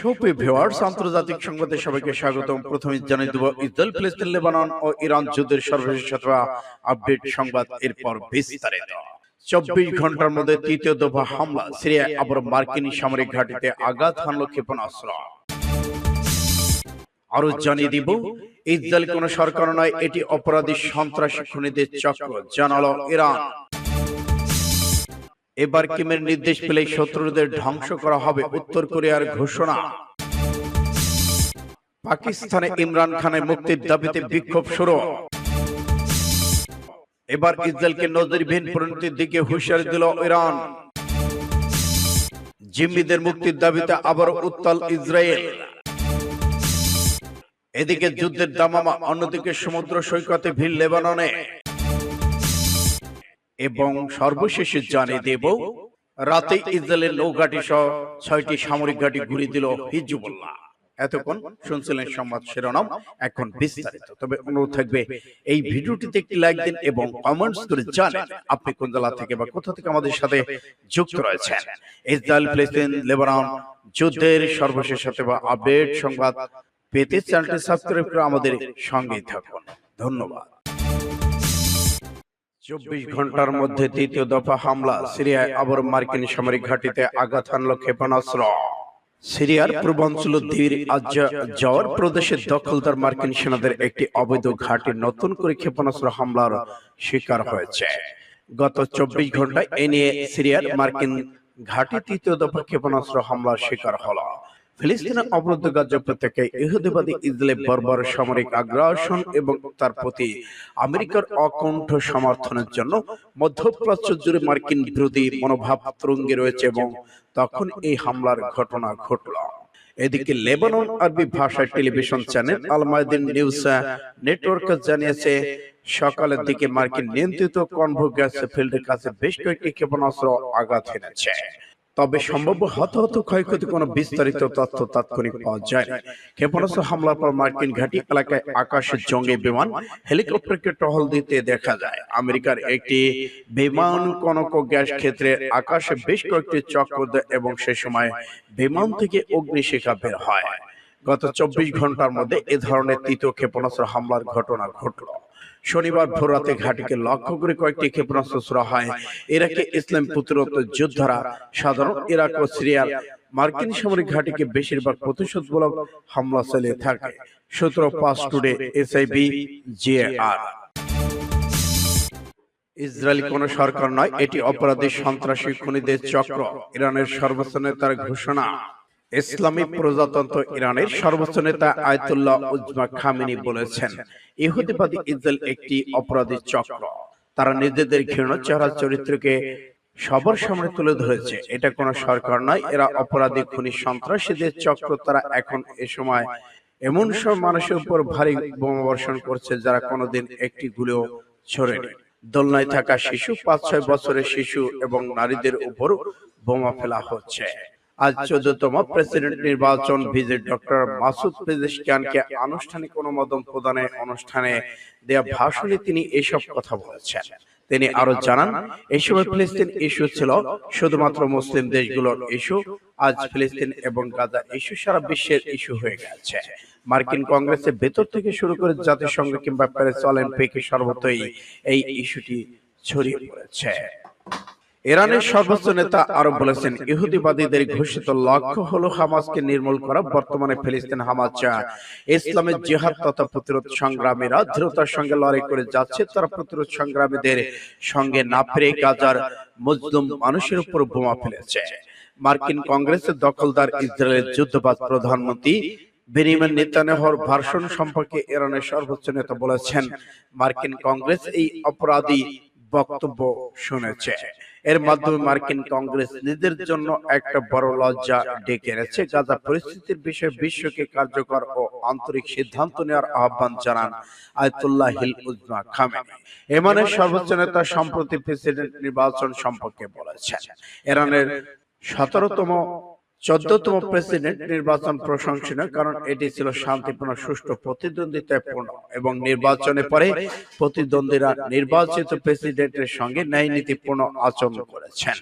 সুপ্রিয় ভিউয়ার্স, আন্তর্জাতিক সংবাদে সবাইকে স্বাগতম। প্রথমে জানিয়ে দেব, ইসরায়েল, ফিলিস্তিন, লেবানন ও ইরান যুদ্ধের সর্বশেষ আপডেট সংবাদ। এরপর বিস্তারিত। চব্বিশ ঘণ্টার মধ্যে তৃতীয় দফা হামলা। সিরিয়ায় আবার মার্কিন সামরিক ঘাঁটিতে আঘাত হানল ক্ষেপণাস্ত্র। আরও জানিয়ে দিব, ইসরায়েল কোন সরকার নয়, এটি অপরাধী সন্ত্রাসী খুনিদের চক্র। জানালো ইরান। এবার কিমের নির্দেশ পেলে শত্রুদের ধ্বংস করা হবে উত্তর কোরিয়ার ঘোষণা। পাকিস্তানে ইমরান খানের মুক্তির দাবিতে বিক্ষোভ শুরু। এবার ইসরায়েলকে নজরবিহীন পরিণতির দিকে হুঁশিয়ারি দিল ইরান। জিম্মিদের মুক্তির দাবিতে আবারও উত্তাল ইসরায়েল। এদিকে যুদ্ধের দামামা, অন্যদিকে সমুদ্র সৈকতে ভিড় লেবাননে। এবং সর্বশেষে জানিয়ে দেব রাতে ইসরায়েলের নৌঘাটি সহ ছয়টি সামরিক ঘাঁটি ঘুরিয়ে দিল হিজবুল্লাহ। এতক্ষণ শুনছিলেন সংবাদ শিরোনাম এখন বিস্তারিত। তবে অনুরোধ থাকবে এই ভিডিওটিতে একটি লাইক দিন এবং কমেন্টস করে জানেন আপনি কোন জেলা থেকে বা কোথা থেকে আমাদের সাথে যুক্ত রয়েছেন? ইসরায়েল ফিলিস্তিন লেবানন যুদ্ধের সর্বশেষ সাথে বা আপডেট সংবাদ পেতে চ্যানেলটি সাবস্ক্রাইব করে আমাদের সঙ্গেই থাকুন। ধন্যবাদ চব্বিশ ঘণ্টার মধ্যে তৃতীয় দফা হামলা সিরিয়ায় আবার মার্কিন সামরিক ঘাঁটিতে আঘাত হানল ক্ষেপণাস্ত্র। সিরিয়ার পূর্বাঞ্চল ধীর জওয়ার প্রদেশের দখলদার মার্কিন সেনাদের একটি অবৈধ ঘাঁটি নতুন করে ক্ষেপণাস্ত্র হামলার শিকার হয়েছে। গত চব্বিশ ঘন্টায় এ নিয়ে সিরিয়ার মার্কিন ঘাঁটি তৃতীয় দফা ক্ষেপণাস্ত্র হামলার শিকার হলো। ফিলিস্তিনের অবরুদ্ধ গাজা উপত্যকায় ইহুদিবাদী ইসরায়েল বর্বর সামরিক আগ্রাসন এবং তার প্রতি আমেরিকার অকণ্ঠ সমর্থনের জন্য মধ্যপ্রাচ্য জুড়ে মার্কিন বিরোধী মনোভাব তরঙ্গে রয়েছে এবং তখন এই হামলার ঘটনা ঘটল। এদিকে লেবানন আরবি ভাষায় television channel Al Mayadeen news network জানিয়েছে সকালের দিকে মার্কিন নিয়ন্ত্রিত কনভো গ্যাস ফিল্ডের কাছে বেশ কয়েকটি ক্ষেপণাস্ত্র আঘাত হেনেছে তবে সম্ভাব্য হতাহত ক্ষয়ক্ষতি কোনো বিস্তারিত তথ্য তাৎক্ষণিক পাওয়া যায় ক্ষেপণাস্ত্র হামলার পর মার্কিন ঘাঁটি এলাকায় আকাশে জঙ্গি বিমান, হেলিকপ্টারকে টহল দিতে দেখা যায়। আমেরিকার একটি বিমান কনক গ্যাস ক্ষেত্রে আকাশে বেশ কয়েকটি চক্র দেয় এবং সে সময় বিমান থেকে অগ্নিশিখা বের হয়। গত চব্বিশ ঘণ্টার মধ্যে এ ধরনের তৃতীয় ক্ষেপণাস্ত্র হামলার ঘটনা ঘটল। শনিবার ভোররাতে ঘাটিকে লক্ষ্য করে কয়েকটি ক্ষেপণাস্ত্র ছোড়া হয় ইরাকে ইসলাম প্রতিরোধ যোদ্ধারা? সাধারণ ইরাক ও সিরিয়ার মার্কিন সামরিক ঘাটিকে বেশিরভাগ প্রতিশোধমূলক হামলা চালিয়ে থাকে। সতেরো পাঁচ টুডে এসআইবি জিএআর ইসরায়েল কোন সরকার নয়? এটি অপরাধী সন্ত্রাসী খুনিদের চক্র। ইরানের সর্বোচ্চ নেতার ঘোষণা। ইসলামী প্রজাতন্ত্র ইরানের সর্বোচ্চ নেতা আয়তুল্লাহ উজমা খামিনি বলেছেন, ইহুদিবাদী ইসরায়েল একটি অপরাধী চক্র। তারা নিজেদের ঘৃণ চেহারা চরিত্রকে সবার সামনে তুলে ধরেছে। এটা কোনো সরকার নয়, এরা অপরাধী, খুনি, সন্ত্রাসীদের চক্র। তারা এখন এ সময় এমন সব মানুষের উপর ভারী বোমা বর্ষণ করছে যারা কোনোদিন একটি গুলিও ছড়েনি। দোলনায় থাকা শিশু পাঁচ ছয় বছরের শিশু এবং নারীদের উপর বোমা ফেলা হচ্ছে। আজ চোদ্দতম প্রেসিডেন্ট নির্বাচন ভিজিট ডক্টর মাসুদ পেজেশকিয়ানকে আনুষ্ঠানিক অনুমোদন প্রদানের অনুষ্ঠানে দেয়া ভাষণে তিনি এসব কথা বলেছেন। তিনি আরও জানান এই সময় ফিলিস্তিন ইস্যু ছিল শুধুমাত্র মুসলিম দেশগুলোর ইস্যু আজ ফিলিস্তিন এবং গাজা ইস্যু সারা বিশ্বের ইস্যু হয়ে গেছে। মার্কিন কংগ্রেসের ভেতর থেকে শুরু করে জাতিসংঘ কিংবা প্যারিস অলিম্পিকে সর্বত্রই এই ইস্যুটি ছড়িয়ে পড়েছে। ইরানের সর্বোচ্চ নেতা আরও বলেছেন ইহুদিবাদীদের ঘোষিত লক্ষ্য হলো হামাসকে নির্মূল করা বর্তমানে ফিলিস্তিন হামাস যা ইসলামের জেহাদ তথা প্রতিরোধ সংগ্রামীরা দৃঢ়তার সঙ্গে লড়াই করে যাচ্ছে তারা প্রতিরোধ সংগ্রামীদের সঙ্গে না ফিরে গাজার মজলুম মানুষের উপর বোমা ফেলেছে। মার্কিন কংগ্রেসের দখলদার ইসরায়েলের যুদ্ধবাদ প্রধানমন্ত্রী বেনিয়ামিন নেতানিয়াহুর ভাষণ সম্পর্কে ইরানের সর্বোচ্চ নেতা বলেছেন মার্কিন কংগ্রেস এই অপরাধী বক্তব্য শুনেছে এর মাধ্যমে মার্কিন কংগ্রেস নিজের জন্য একটা বড় লজ্জা ডেকে এনেছে। গাজা পরিস্থিতির বিষয়ে বিশ্বকে কার্যকর ও আন্তরিক সিদ্ধান্ত নেওয়ার আহ্বান জানান আয়তুল্লাহ হিল উজমা খামেনি এমানের সর্বোচ্চ নেতা সম্প্রতি প্রেসিডেন্ট নির্বাচন সম্পর্কে বলেছেন। ইরানের সতেরোতম চোদ্দতম প্রেসিডেন্ট নির্বাচন প্রশংসনীয় কারণ এটি ছিল শান্তিপূর্ণ সুষ্ঠু প্রতিদ্বন্দ্বিতায় পূর্ণ এবং নির্বাচনে পরে প্রতিদ্বন্দ্বীরা নির্বাচিত প্রেসিডেন্টের সঙ্গে ন্যায় নীতিপূর্ণ আচরণ করেছেন।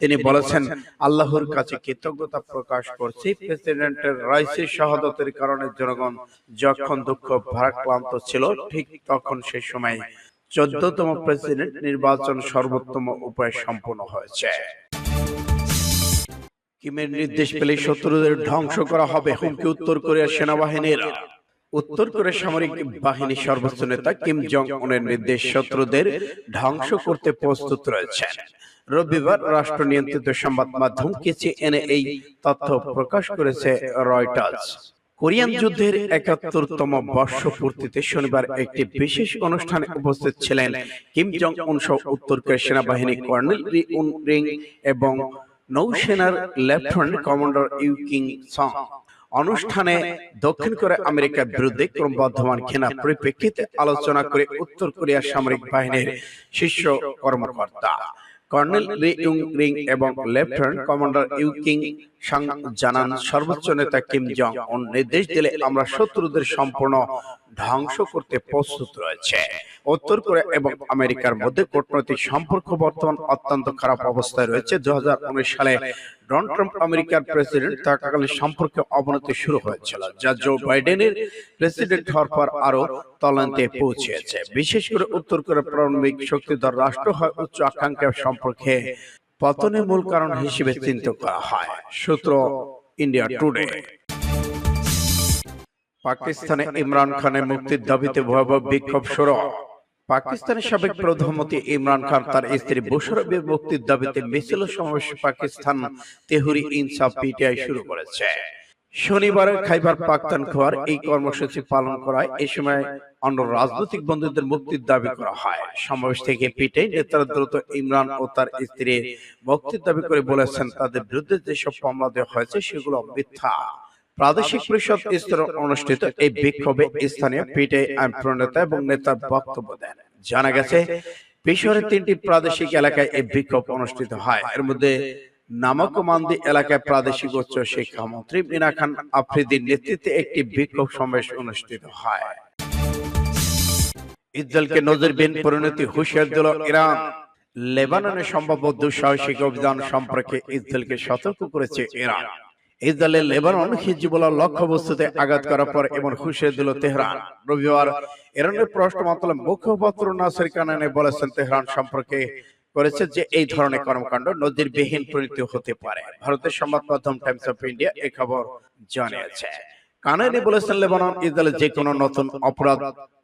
তিনি বলেছেন আল্লাহর কাছে কৃতজ্ঞতা প্রকাশ করছি। প্রেসিডেন্টের রাইসি শাহাদতের কারণে জনগণ যখন দুঃখ ভারাক্রান্ত ছিল ঠিক তখন সেই সময় চোদ্দতম প্রেসিডেন্ট নির্বাচন সর্বোত্তম উপায়ে সম্পন্ন হয়েছে। কিমের নির্দেশ পেলে শত্রুদের ধ্বংস করা হবে, হুমকি উত্তর কোরিয়ার সেনাবাহিনীর। উত্তর কোরিয়ার সামরিক বাহিনী সর্বোচ্চ নেতা কিম জং উনের নির্দেশ শত্রুদের ধ্বংস করতে প্রস্তুত রয়েছেন। রবিবার রাষ্ট্র নিয়ন্ত্রিত সংবাদ মাধ্যম এনে এই তথ্য প্রকাশ করেছে রয়টার্স। কোরিয়ান যুদ্ধের একাত্তরতম বর্ষপূর্তিতে শনিবার একটি বিশেষ অনুষ্ঠানে উপস্থিত ছিলেন কিম জং উন সহ উত্তর কোরিয়ার সেনাবাহিনী কর্নেল রি উন রিং এবং নৌসেনার lieutenant commander Yu King Song অনুষ্ঠানে দক্ষিণ কোরিয়া আমেরিকার বিরুদ্ধে ক্রমবর্ধমান ঘৃণা পরিপ্রেক্ষিতে আলোচনা করে উত্তর কোরিয়ার সামরিক বাহিনীর শীর্ষ কর্মকর্তা কর্নেল রি ইউং রিং এবং lieutenant commander Yu King Sang জানান সর্বোচ্চ নেতা কিম জং উন নির্দেশ দিলে আমরা শত্রুদের সম্পূর্ণ ধ্বংস করতে প্রস্তুত রয়েছে। উত্তর কোরিয়া এবং আমেরিকার মধ্যে কূটনৈতিক সম্পর্ক বর্তমান অত্যন্ত খারাপ অবস্থায় রয়েছে দুহাজার উনিশ সালে ডোনাল্ড ট্রাম্প আমেরিকার প্রেসিডেন্ট থাকাকালীন সম্পর্কে অবনতি শুরু হয়েছিল যা জো বাইডেনের প্রেসিডেন্ট হওয়ার পর আরও তলান্তে পৌঁছেছে। বিশেষ করে উত্তর কোরিয়ার পারমাণবিক শক্তিধর রাষ্ট্র হয় উচ্চ আকাঙ্ক্ষা সম্পর্কে পতনের মূল কারণ হিসেবে চিন্তা করা হয়। সূত্র ইন্ডিয়া টুডে। পাকিস্তানে ইমরান খানের মুক্তির দাবিতে ভয়াবহ বিক্ষোভ শুরু পাকিস্তানের সাবেক প্রধানমন্ত্রী ইমরান খান তার স্ত্রী বুশরবের মুক্তির দাবিতে মিছিল সমাবেশ পাকিস্তান তেহুরি ইনসাফ পিটিআই শুরু করেছে। শনিবারের খাইবার পাখতানখোয়ার এই কর্মসূচি পালন করায় এ সময় অন্য রাজনৈতিক বন্ধুদের মুক্তির দাবি করা হয়। সমাবেশ থেকে পিটে নেতারা দ্রুত ইমরান ও তার স্ত্রীর মুক্তির দাবি করে বলেছেন তাদের বিরুদ্ধে যেসব মামলা দেওয়া হয়েছে সেগুলো মিথ্যা প্রাদেশিক পরিষদ স্তরে অনুষ্ঠিত এই বিক্ষোভে স্থানীয় পিটে আইন প্রণেতা এবং নেতার বক্তব্য দেন। জানা গেছে পেশোয়ারের তিনটি প্রাদেশিক এলাকায় এই বিক্ষোভ অনুষ্ঠিত হয়। এর মধ্যে নামকমান্দি এলাকায় প্রাদেশিক উচ্চ শিক্ষামন্ত্রী মিনা খান আফ্রিদির নেতৃত্বে একটি বিক্ষোভ সমাবেশ অনুষ্ঠিত হয়। ইসরায়েলকে নজরবিহীন পরিণতি হুঁশিয়ার দিল ইরান। লেবাননে সম্ভাব্য দুঃসাহসিক অভিযান সম্পর্কে ইসরায়েলকে সতর্ক করেছে ইরান ইসরায়েলের লেবানন হিজবুল্লাহ লক্ষ্যবস্তুতে আঘাত করার পর এমন হুঁশিয়ার দিল তেহরান। রবিবার ইরানের পররাষ্ট্র মন্ত্রণালয় মুখপাত্র নাসির কানানে বলেছেন, তেহরান সম্পর্কে করেছে যে এই ধরনের কর্মকাণ্ড নদীর বিহীন পরিণতি হতে পারে। ভারতের সংবাদ মাধ্যম টাইমস অফ ইন্ডিয়া এই খবর জানিয়েছে। কানানি বলেছেন, লেবানন ইসরায়েলের যে কোনো নতুন অপরাধ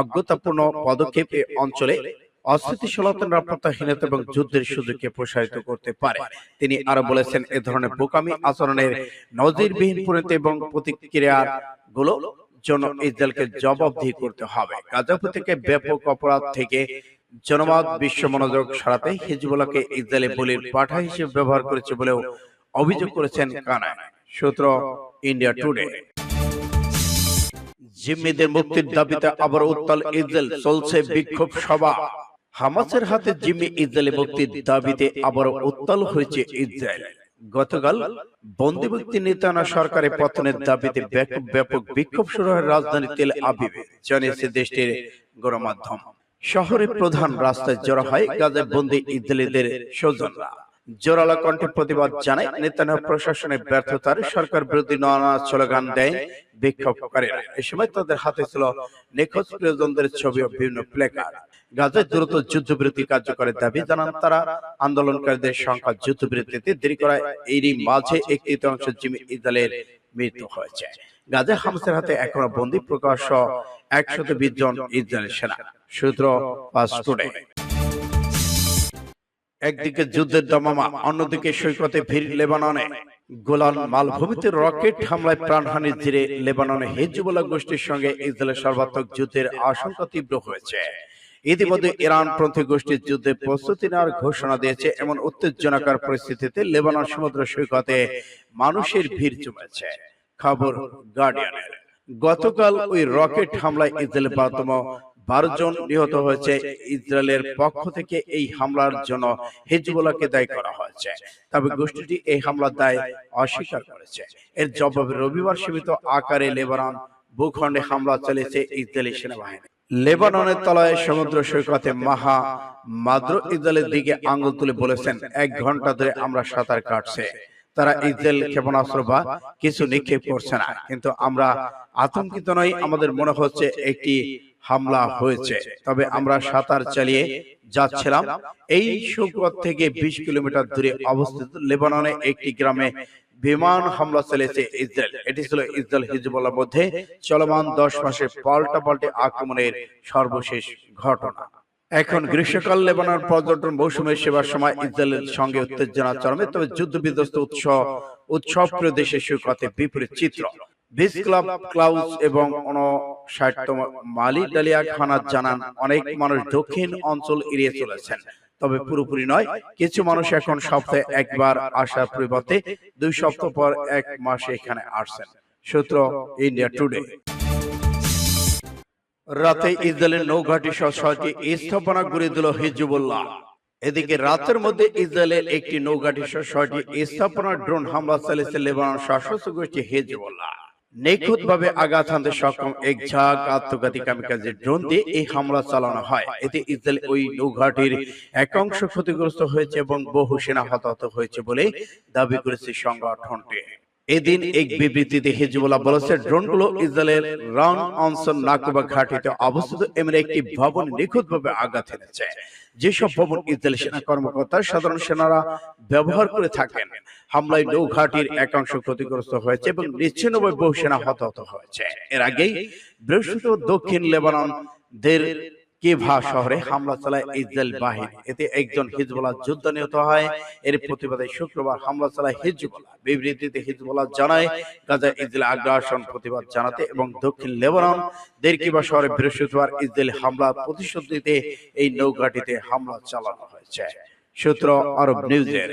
অজ্ঞতাপূর্ণ পদক্ষেপ অঞ্চলে অস্থিতিশীলতা নিরাপত্তাহীনতা এবং যুদ্ধের সুযোগকে প্রসারিত করতে পারে। তিনি আরও বলেছেন, এ ধরনের বোকামি আচরণের নজিরবিহীন পরিণতি এবং প্রতিক্রিয়া গুলো জন্য ইসরায়েলকে জবাবদিহি করতে হবে। গাজাপু থেকে ব্যাপক অপরাধ থেকে জনমত, বিশ্ব মনোযোগ সরাতে হিজবুল্লাহকে ইসরায়েলি বলির পাঠা হিসেবে ব্যবহার করেছে বলেও অভিযোগ করেছেন কানায়। সূত্র ইন্ডিয়া টুডে। জিম্মিদের মুক্তির দাবিতে আবার উত্তাল ইসরায়েল চলছে বিক্ষোভ সভা। হামাসের হাতে জিম্মি ইসরায়েলি মুক্তির দাবিতে আবার উত্তাল হয়েছে ইসরায়েল। গতকাল বন্দি মুক্তি নেতানা সরকারের পতনের দাবিতে ব্যাপক ব্যাপক বিক্ষোভ শুরু হয় রাজধানী তেল আবিবে। জানিয়েছে দেশটির গণমাধ্যম। শহরের প্রধান রাস্তায় জড়ো হয় গাজায় বন্দি ইসরায়েলিদের স্বজনরা। জোরালো কণ্ঠে প্রতিবাদ জানায় নেতানিয়াহু প্রশাসনের ব্যর্থতার সরকার বিরোধী নানা স্লোগান দেয় বিক্ষোভকারীরা। এ সময় তাদের হাতে ছিল নিখোঁজ প্রিয়জনদের ছবি ও বিভিন্ন প্লেকার্ড গাজায় দ্রুত যুদ্ধবিরতি কার্যকরের দাবি জানান তারা। আন্দোলনকারীদের সংখ্যা যুদ্ধবিরতিতে দেরি করায় এরই মাঝে একটি অংশ জিমি ইসরায়েলের মৃত্যু হয়েছে। গাজা হামসের হাতে এখনও বন্দী প্রকাশ একশত বিশ জন ইসরায়েলি সেনা। সূত্র পাস টুডে। একদিকে যুদ্ধের দমামা, অন্যদিকে সৈকতে ভিড় লেবাননে। গোলান মালভূমিতে রকেট হামলায় প্রাণহানির জেরে লেবাননে হিজবুল্লাহ গোষ্ঠীর সঙ্গে ইসরায়েলের সর্বাত্মক যুদ্ধের আশঙ্কা তীব্র হয়েছে। ইতিমধ্যে ইরান পন্থী গোষ্ঠীর যুদ্ধে প্রস্তুতি নেওয়ার ঘোষণা দিয়েছে এমন উত্তেজনাকর পরিস্থিতিতে লেবানন সমুদ্র সৈকতে মানুষের ভিড় জমেছে। খবর গার্ডিয়ানের। গতকাল ওই রকেট হামলায় ইসরায়েলের বারতম বারো জন নিহত হয়েছে ইসরায়েলের পক্ষ থেকে এই হামলার জন্য হিজবুল্লাহকে দায়ী করা হয়েছে। তবে গোষ্ঠীটি এই হামলার দায় অস্বীকার করেছে। এর জবাবে রবিবার সীমিত আকারে লেবানন ভূখণ্ডে হামলা চালিয়েছে ইসরায়েলি সেনাবাহিনী। লেবাননের তলায় সমুদ্র সৈকতে মাহা মাদ্র ইসরায়েলের দিকে আঙ্গুল তুলে বলেছেন, এক ঘণ্টা ধরে আমরা সাঁতার কাটছে। তারা ইসরায়েল ক্ষেপণাস্ত্র বা কিছু নিক্ষেপ করছে না। কিন্তু আমরা আতঙ্কিত নই, আমাদের মনে হচ্ছে একটি হামলা হয়েছে। তবে আমরা সাঁতার চালিয়ে যাচ্ছিলাম। এই সৈকত থেকে বিশ কিলোমিটার দূরে অবস্থিত লেবাননে একটি গ্রামে বিমান হামলা চালিয়েছে ইসরায়েল। এটি ছিল ইসরায়েল হিজবুল্লাহ মধ্যে চলমান দশ মাসের পাল্টা পাল্টে আক্রমণের সর্বশেষ ঘটনা। এখন গ্রীষ্মকাল, লেবানন পর্যটন মৌসুমের সেবার সময় ইসরায়েলের সঙ্গে উত্তেজনা চরমে, তবে যুদ্ধ বিধ্বস্ত উৎসব উৎসব প্রিয় দেশের সৈকতে বিপরীত চিত্র। বিস ক্লাব ক্লাউস এবং উনষাটতম মালি ডালিয়া খানাত জানান, অনেক মানুষ দক্ষিণ অঞ্চল এড়িয়ে চলেছেন। তবে পুরোপুরি নয় কিছু মানুষ এখন সপ্তাহে একবার আসার পরিবর্তে দুই সপ্তাহ পর এক মাসে এখানে আসছেন। সূত্র ইন্ডিয়া টুডে রাতে ইসরায়েলের নৌঘাটি সহ ছয়টি স্থাপনা গড়ে দিল হিজবুল্লাহ। এদিকে রাতের মধ্যে ইসরায়েলের একটি নৌঘাটি সহ ছয়টি স্থাপনা ড্রোন হামলা চালিয়েছে লেবানন সশস্ত্র গোষ্ঠী হিজবুল্লাহ। নিখুঁত ভাবে আঘাত হানতে সক্ষম এক ঝাঁক আত্মঘাতী কামিকাজের ড্রোন দিয়ে এই হামলা চালানো হয়। এতে ইসরায়েল ওই নৌঘাটির এক অংশ ক্ষতিগ্রস্ত হয়েছে এবং বহু সেনা হতাহত হয়েছে বলে দাবি করেছে সংগঠনটি। এদিন এক বিবৃতিতে হিজবুল্লাহ বলেছে ড্রোনগুলো ইসরায়েলের রান অনসন নাকুবা ঘাটিতে অবস্থিত এমন একটি ভবন নিখুঁতভাবে আঘাত এনেছে। যেসব ভবন ইসরায়েল সেনা কর্মকর্তা সাধারণ সেনারা ব্যবহার করে থাকেন। হামলায় নৌঘাটির একাংশ ক্ষতিগ্রস্ত হয়েছে এবং নিশ্চিন্নভাবে বহু সেনা হতাহত হয়েছে। এর আগেই বৃহস্পতিবার দক্ষিণ লেবানন দের কেভা শহরে হামলা চালায় ইসরায়েল বাহিনী? এতে একজন হিজবুল্লাহ যোদ্ধা নিহত হয়। এর প্রতিবাদে শুক্রবার হামলা চালায় হিজবুল্লাহ। বিবৃতিতে হিজবুল্লাহ জানায় গাজা ইসরায়েল আগ্রাসন প্রতিবাদ জানাতে এবং দক্ষিণ লেবানন দেরকিবা শহরে বৃহস্পতিবার ইসরায়েল হামলা প্রতিশোধ নিতে এই নৌঘাটিতে হামলা চালানো হয়েছে। সূত্র আরব নিউজের।